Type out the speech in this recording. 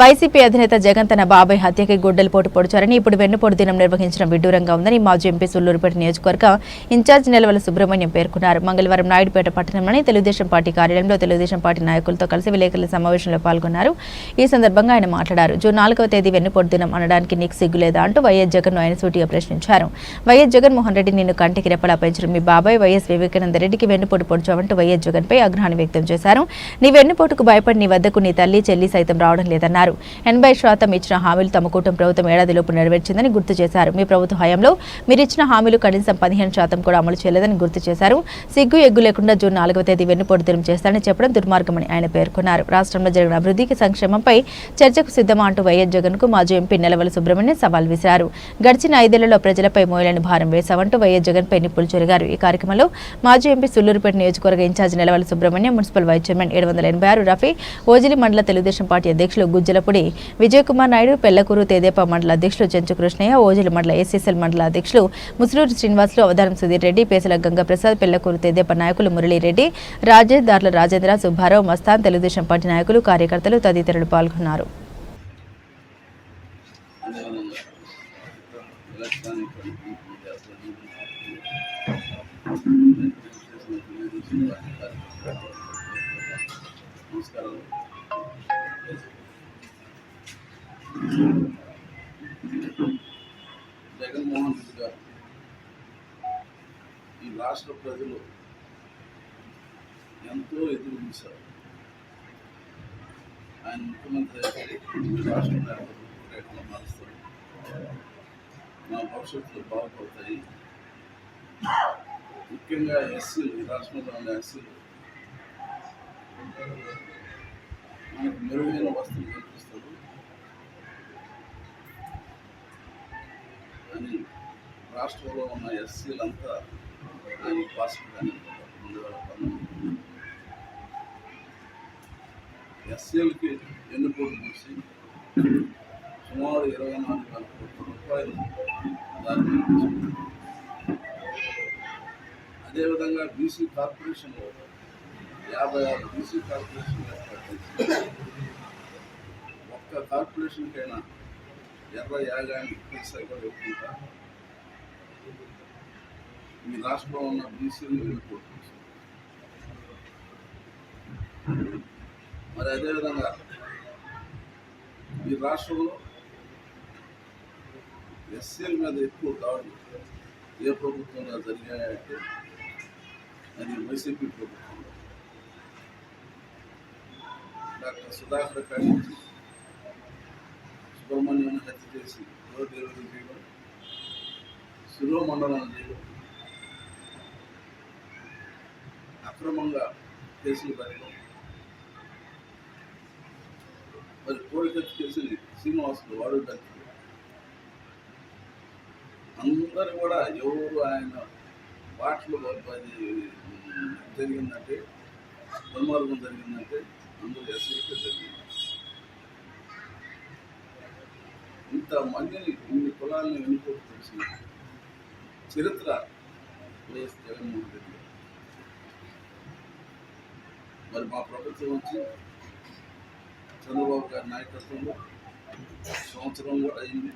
YCP అధినేత జగన్ తన బాబాయ్ హత్యకి గుడ్డలు పోటు పొడిచారని ఇప్పుడు వెన్నుపోటు దినం నిర్వహించడం విడ్డూరంగా ఉందని మాజీ ఎంపీ సుల్లూరుపేట నియోజకవర్గ ఇన్ఛార్జ్ నిలవల సుబ్రహ్మణ్యం పేర్కొన్నారు. మంగళవారం నాయుడుపేట పట్టణంలోని తెలుగుదేశం పార్టీ కార్యాలయంలో తెలుగుదేశం పార్టీ నాయకులతో కలిసి విలేకరుల సమావేశంలో పాల్గొన్నారు. ఈ సందర్భంగా ఆయన మాట్లాడారు. జూన్ నాలుగవ తేదీ వెన్నుపోటు దినం అనడానికి నీకు సిగ్గులేదా అంటూ వైఎస్ జగన్ ఆయన సూటిగా ప్రశ్నించారు. వైఎస్ జగన్మోహన్ రెడ్డి నిన్ను కంటికి రెప్పలా పెంచడం మీ బాబాయ్ వైఎస్ వివేకానంద రెడ్డికి వెన్నుపోటు పొడిచావంటూ వైఎస్ జగన్పై ఆగ్రహాన్ని వ్యక్తం చేశారు. నీ వెన్నుపోటుకు భయపడి నీ వద్దకు నీ తల్లి చెల్లి సైతం రావడం లేదన్నారు. ఎనభై శాతం ఇచ్చిన హామీలు తమ కూటమి ప్రభుత్వం ఏడాదిలోపు నెరవేర్చిందని గుర్తు చేశారు. మీ ప్రభుత్వ హయాంలో మీరు ఇచ్చిన హామీలు కనీసం పదిహేను శాతం కూడా అమలు చేయలేదని గుర్తు చేశారు. సిగ్గు ఎగ్గు లేకుండా జూన్ నాలుగవ తేదీ వెన్నుపోటు దినం చేస్తారని చెప్పడం దుర్మార్గమని ఆయన పేర్కొన్నారు. రాష్ట్రంలో జరిగిన అభివృద్ధికి సంక్షేమంపై చర్చకు సిద్ధమా అంటూ వైఎస్ జగన్కు మాజీ ఎంపీ నెలవల సుబ్రహ్మణ్యం సవాల్ విసిరారు. గడిచిన ఐదేళ్ళలో ప్రజలపై మోయలేని భారం వేశామంటూ వైఎస్ జగన్ పై నిప్పులు చెరిగారు. ఈ కార్యక్రమంలో మాజీ ఎంపీ సుల్లూరుపేట నియోజకవర్గ in charge Nelavala Subrahmanyam municipal vice chairman ఏడు వందల ఎనభై ఆరు రఫీ ఓజిలి మండల తెలుగుదేశం పార్టీ అధ్యక్షులు గుజ్జ ఓజలపూడి విజయకుమార్ నాయుడు పెళ్ళకూరు తెదేపా మండల అధ్యక్షులు చెంచు కృష్ణయ్య ఓజల మండల ఎస్ఎస్ఎల్ మండల అధ్యక్షులు ముసులూరు శ్రీనివాసులు అవధానం సుధీర్ రెడ్డి పేసల గంగప్రసాద్ పెళ్ళకూరు తెదేపా నాయకులు మురళీరెడ్డి రాజేష్ దార్ల రాజేంద్ర సుబ్బారావు మస్తాన్ తెలుగుదేశం పార్టీ నాయకులు కార్యకర్తలు తదితరులు పాల్గొన్నారు. నమస్కారం. జగన్మోహన్ రెడ్డి గారు ఈ రాష్ట్ర ప్రజలు ఎంతో ఎదురు చూశారు. ఆయన ముఖ్యమంత్రి రాష్ట్రం మారుస్తారు. నా భవిష్యత్తులో బాగుపడతాయి. ముఖ్యంగా ఎస్సీలు ఈ రాష్ట్రంలో ఉన్న ఎస్సీలు. మనకు మెరుగైన వస్తువులు కానీ రాష్ట్రంలో ఉన్న ఎస్సీలంతా ఆయన పాస్పోర్ట్ రెండు వేల పంతొమ్మిది ఎస్సీలకి ఎన్నుకోటు చూసి? సుమారు ఇరవై నాలుగు వేల కోట్ల రూపాయలు దాన్ని అదేవిధంగా బీసీ కార్పొరేషన్లో యాభై ఆరు బీసీ కార్పొరేషన్ ఏర్పాటు ఒక్క కార్పొరేషన్కైనా ఎర్ర యాగాన్ని పైసా కూడా ఈ రాష్ట్రంలో ఉన్న బీసీలు వెళ్ళిపోతుంది మరి అదేవిధంగా ఈ రాష్ట్రంలో ఎస్సీల మీద ఎక్కువ దాడులు ఏ ప్రభుత్వంలో జరిగాయంటే అది వైసీపీ ప్రభుత్వంలో డాక్టర్ సుధాకర్ కాడించి సుబ్రహ్మణ్యం హత్య చేసి గృహదేవులు చేయడం? శిరోమండలం చేయడం. అక్రమంగా కేసులు పెట్టడం. మరి కోడికత్తి కేసుని శ్రీనివాసులు వాడు కత్తి అందరు కూడా ఎవరు ఆయన వాటిలో జరిగిందంటే దుర్మార్గం జరిగిందంటే ఇంతమందిని ఇన్ని కులాలను ఎన్నుకోటు తెలిసిన చరిత్ర వైఎస్ జగన్మోహన్ రెడ్డి. మరి మా ప్రభుత్వం వచ్చి చంద్రబాబు గారి నాయకత్వంలో సంవత్సరం కూడా అయింది.